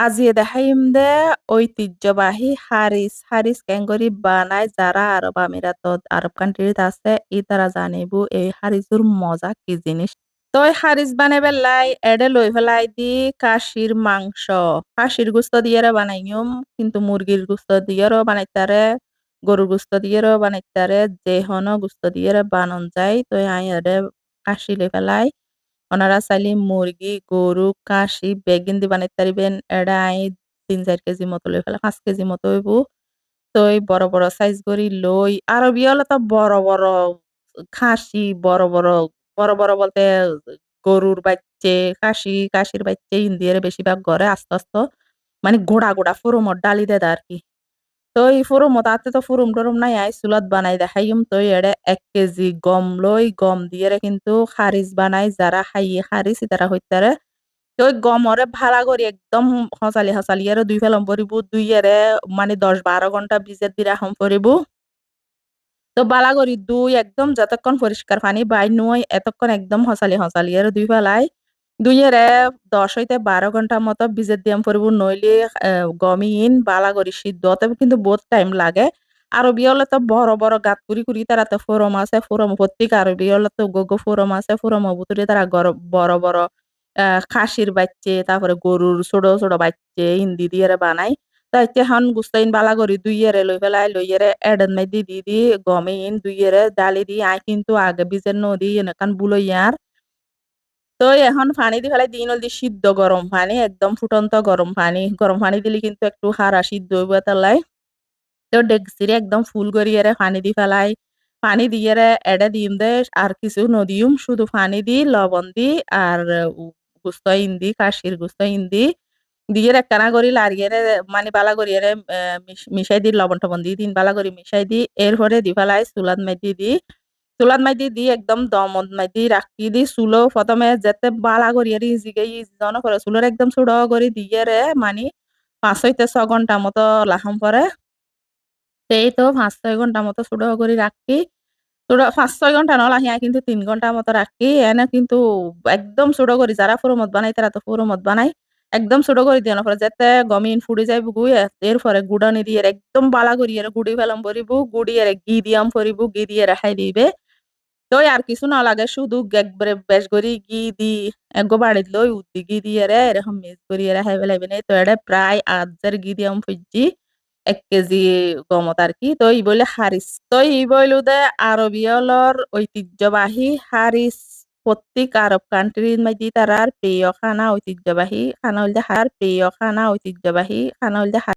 আজিয়ে দেখাইম দে ঐতিহ্যবাহী হারিস হারিস কেঙ্গরি বানায় যারা আরব আমিরাতত আরব কান্ট্রিত আছে ই তারা জানিব এই হারিসুর মজা কি জিনিস তই হারিস বানাই পেলাই এডে লই পেলাই দি কাশির মাংস কাশির গুস্ত দিয়ে বানাইম কিন্তু মুরগির গুস্ত দিয়েরও বানাইতারে গরুর গুস্ত দিয়েরও বানাইতারে যে হন গুস্ত দিয়ে বানন যায় তো আই এডে কাশি লই পেলাই ওনারা চাইলে মুরগি, গরু কাশি বেগিন দি বানাইতে পারিবেন। এডা আই তিন চার কেজি মতো লই ফেলা, পাঁচ কেজি মতো হইব। তো এই বড় বড় সাইজ করি লই, আর বিয়লে তো বড় বড় খাসি, বড় বড় বড় বড় বলতে গরুর বাচ্চে, খাসি কাশির বাচ্চে ইন্দিয়ার বেশিরভাগ ঘরে আস্তে আস্তে মানে গোড়া গোড়া ফোরমর ডালি দেয় আর কি। তো এই ফুরুম তাতে তো ফুরুম টুরুম নাই, আই চুলত বানাই দেখাইম। তো এড়ে এক কেজি গম লই গম দিয়ে কিন্তু খারিজ বানাই যারা খাইয়ে খারিজ তারা হইতারে তো ওই গমরে ভাড়া করি একদম হসালি হসালি এর দুই ফেলম পরিব দুই এরে মানে দশ বারো ঘণ্টা বিজের দিয়ে রাখম পরিব তো বালা করি দুই একদম যতক্ষণ পরিষ্কার পানি বাই নয় এতক্ষণ একদম হসালি হসালি এর দুই ফেলাই। দুইয়েরে দশ হইতে বারো ঘণ্টা মতো ভিজেত দিয়াম পড়ব, নইলে গমি ইন, বালা করি সিদ্ধ। হতে কিন্তু বহুত টাইম লাগে। আরবি হলে তো বড় বড় গাত কুড়ি কুড়ি তারা তো ফোরম আছে ফোরম প্রত্যেক আরবি হলে তো গোগো ফোরম আছে ফোরম ভিতরে তারা বড় বড় খাসির বাচ্চে, তারপরে গরুর ছোট ছোট বাচ্চে হিন্দি দিয়ে বানাই। তাই হন গুস্তাইন বালা করি, দুইয়েরে লই পেলাই লইয়েরে এডেন মাই দি দি দি গমে ইন, দুইয়েরে ডালি দি, আই কিন্তু আগে বিজের নদী এনেকান বুলইয়ার। তো এখন পানি দি ফেলাই দিন দি সিদ্ধ গরম পানি, একদম ফুটন্ত গরম পানি। গরম পানি দিলে কিন্তু একটু হারা সিদ্ধ হইব তালাই তো ডেকচিরে একদম ফুল করিয়ে পানি দি ফেলাই। পানি দিয়ে এডে দিম দে, আর কিছু নদিউম শুধু পানি দি, লবণ দি, আর গুস্ত ইন্দি কাশির গুস্ত ইন্দি দিয়ে একটানা করি লাড়িয়ে মানে বালা করিয়ে মিশাই দি, লবণ টবণ দি দিন বালা করি মিশাই দি। এরপরে দি ফেলাই চুলাত মেদি দি। চুলাত মাইদি দি একদম দমত মাইদি রাখি দি চুলো প্রথমে যেতে বালা করি আর ইজিকে ইজন করে চুলোর একদম ছোট করে দিয়ে রে মানে পাঁচ হইতে ছ ঘণ্টা মতো লাহাম পরে সেই তো পাঁচ ছয় ঘণ্টা মতো ছোট করে রাখি ছোট পাঁচ ছয় ঘণ্টা নলাহিয়া কিন্তু তিন ঘণ্টা মতো রাখি এনে কিন্তু একদম ছোট করি যারা ফুরমত বানাই তারা তো ফুরমত বানাই, একদম ছোট করে দিয়ে পরে যেতে গমিন ফুড়ি যাইব গুই এরপরে গুড়ানি দিয়ে একদম বালা করিয়ে গুড়ি ফেলাম পরিব গুড়িয়ে ঘি দিয়াম পরিব ঘি দিয়ে রেখাই দিবে। তো আর কিছু না লাগে শুধু একবারে বেশ করি গি দি এগো বাড়িত লই উদ্দি গি দিয়ে রে এরকম মিস করিয়ে রেখাই ফেলাইবে না তো এটা প্রায় আজার গি দিয়াম ফুজি এক কেজি গমত আর কি। তো ই বলে হারিস তো ই বইল দে আরবিয়লর ঐতিহ্যবাহী হারিস প্রত্যেক আরব কান্ট্রির মধ্যে তারার প্রিয় খানা ঐতিহ্যবাহী, খানা হল হার প্রিয় খানা ঐতিহ্যবাহী, খানা হল